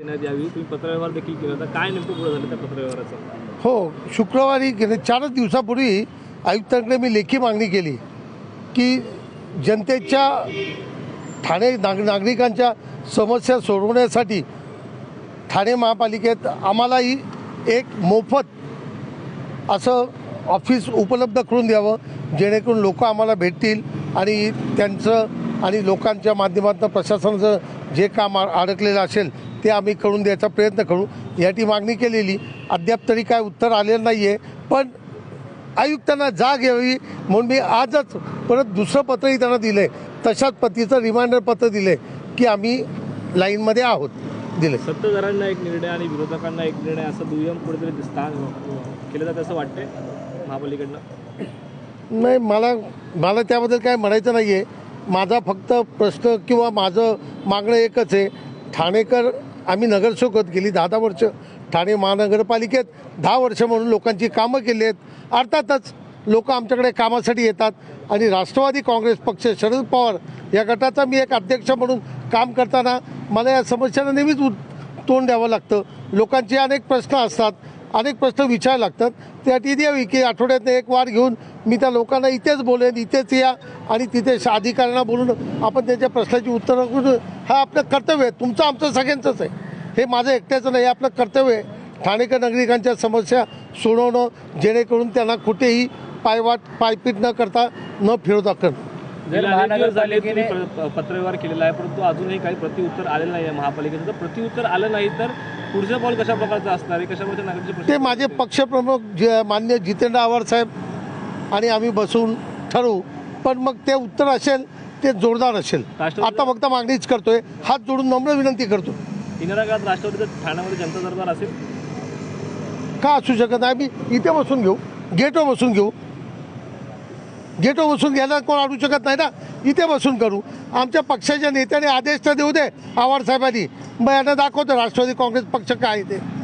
तुम्ही पत्रव्यवहार देखील केला काय नेमकं पुढे झालं त्या पत्रव्यवहाराचं? हो शुक्रवारी गेले चारच दिवसापूर्वी आयुक्तांकडे मी लेखी मागणी केली की जनतेच्या ठाणे नाग नागरिकांच्या समस्या सोडवण्यासाठी ठाणे महापालिकेत आम्हालाही एक मोफत असं ऑफिस उपलब्ध करून द्यावं जेणेकरून लोक आम्हाला भेटतील आणि त्यांचं आणि लोकांच्या माध्यमातून प्रशासनाचं जे काम अडकलेलं असेल ते आम्ही करून द्यायचा प्रयत्न करू. याची मागणी केलेली. अद्याप तरी काय उत्तर आलेलं नाही आहे पण आयुक्तांना जाग यावी म्हणून मी आजच परत दुसरं पत्रही त्यांना दिलं आहे तशाच पतीचं रिमाइंडर पत्र दिलं आहे की आम्ही लाईनमध्ये आहोत. दिले सत्ताधाऱ्यांना एक निर्णय आणि विरोधकांना एक निर्णय असं दुय्यम कुठेतरी दिसता केलं जातं असं वाटतंय महापालिकेकडनं? नाही मला मला त्याबद्दल काय म्हणायचं नाही आहे माझा फक्त प्रश्न किंवा माझं मागणं एकच आहे. ठाणेकर आम्ही नगरसेवकत गेली दहा दहा वर्ष. ठाणे महानगरपालिकेत दहा वर्ष म्हणून लोकांची कामं केली आहेत. अर्थातच लोक आमच्याकडे कामासाठी येतात आणि राष्ट्रवादी काँग्रेस पक्ष शरद पवार या गटाचा मी एक अध्यक्ष म्हणून काम करताना मला या समस्यांना नेहमीच तोंड द्यावं लागतं. लोकांचे अनेक प्रश्न असतात. अनेक प्रश्न विचारायला लागतात. त्यासाठी द्यावी की आठवड्यातनं एक वार घेऊन मी त्या लोकांना इथेच बोलेन इथेच या आणि तिथे श- अधिकाऱ्यांना बोलून आपण त्यांच्या प्रश्नाची उत्तरं करून हा आपलं कर्तव्य आहे. तुमचं आमचं सगळ्यांचंच आहे. हे माझं एकट्याचं नाही हे आपलं कर्तव्य आहे. ठाणेकर नागरिकांच्या समस्या सोडवणं जेणेकरून त्यांना कुठेही पायवाट पायपीट न करता न फिरवता करणं. पत्रव्यवहार केलेला आहे परंतु अजूनही काही प्रतिउत्तर आलेलं नाही आहे महापालिकेचं. तर प्रतिउत्तर आलं नाही तर पुढचं पाऊल कशा प्रकारचं असणार आहे? नागरिकचे ते माझे पक्षप्रमुख जे मान्य जितेंद्र आव्हाड साहेब आणि आम्ही बसून ठरवू. पण मग ते उत्तर असेल ते जोरदार असेल. आता फक्त मागणीच करतोय. हात जोडून नम्र विनंती करतो. येणाऱ्या काळात राष्ट्रवादीचं ठाण्यामध्ये जनता दरबार असेल? का असू शकत नाही? आम्ही इथे बसून घेऊ. गेटवर बसून घेऊ. गेटवर बसून घ्यायला कोण अडू शकत नाही ना? इथे बसून करू. आमच्या पक्षाच्या नेत्याने आदेश तर देऊ दे आव्हाड साहेबांनी. मग यांना दाखवतो राष्ट्रवादी काँग्रेस पक्ष काय आहे ते.